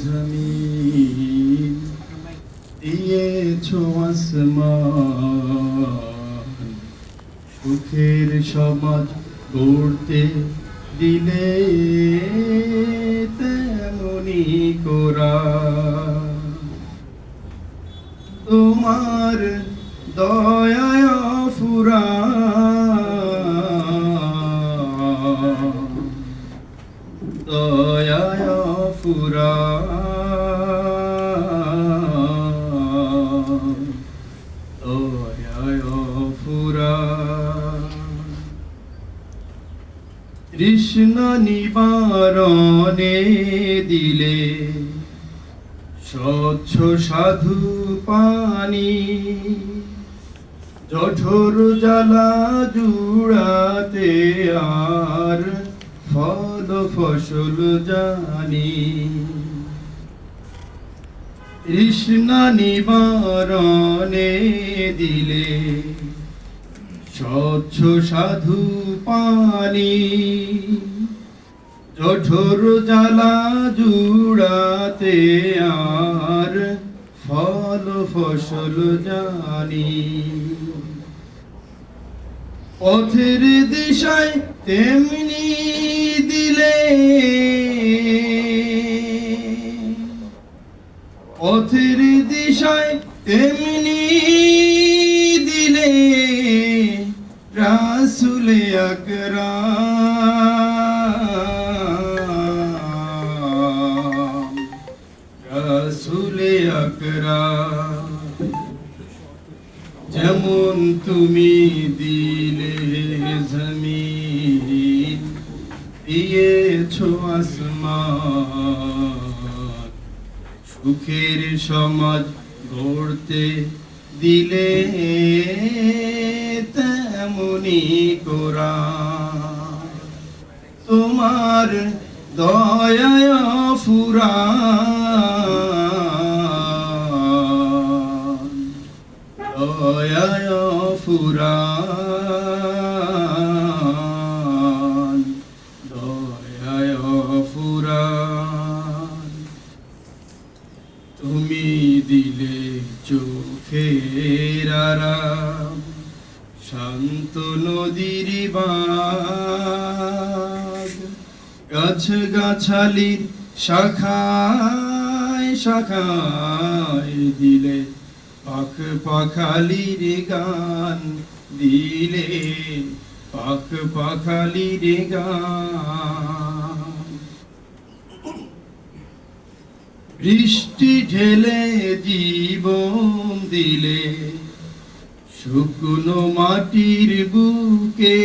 জমিন দিয়েছ আসমান। সুখের সমাজ গড়তে দিলে তেমনি কোরা। তোমার দয়ায় ফুরা। দয়ায় ফুরা। কৃষ্ণ নিবারণে দিলে স্বচ্ছ সাধু পানি জঠর জ্বালা জুড়াতে আর ফল ফসল জানি। কৃষ্ণ নিবারণে দিলে স্বচ্ছ সাধু পানি। জঠর জ্বালা জুড়াতে আর ফল ফসল জানি। পথের দিশায় তেমনি দিলে। পথের দিশায় তেমনি দিলে। রাসুলে আকরাম। রাসুলে আকরাম। যেমন তুমি দিলে জমিন, দিয়েছ আসমান। সুখের সমাজ গড়তে দিলে তেমনি কোরা তোমার দয়ায় ফুরা ফুরান দয়ায় ফুরান। তুমি দিলে চোখের আরাম শান্ত নদীর গাছ গাছালির শাখায় শাখায় দিলে পাখ পাখালির গান দিলে পাখ পাখালির গান। বৃষ্টি ঢেলে জীবন দিলে, শুকনো মাটির বুকে।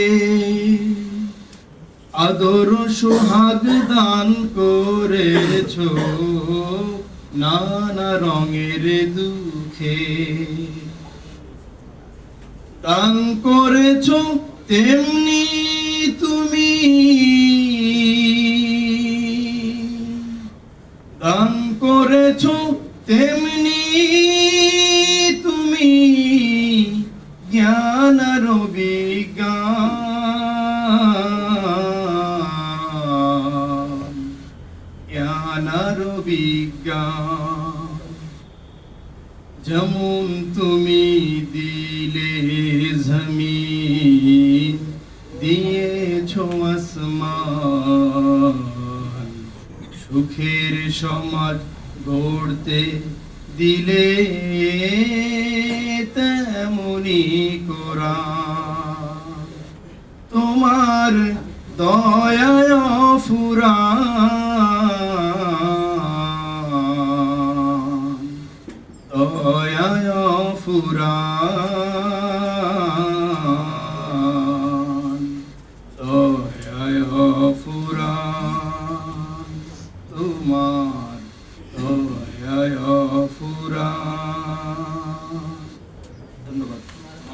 আদর সোহাগ দান করেছ। নানা রঙের দুঃখে দান করেছ তেমনি তুমি। দান করেছ তেমনি তুমি। জ্ঞান বিজ্ঞান জ্ঞান বিজ্ঞান যেমন তুমি দিলে জমিন, দিয়েছ আসমান। সুখের সমাজ গড়তে দিলে তেমনি কোরা তোমার দয়ায় ফুরা ফুরা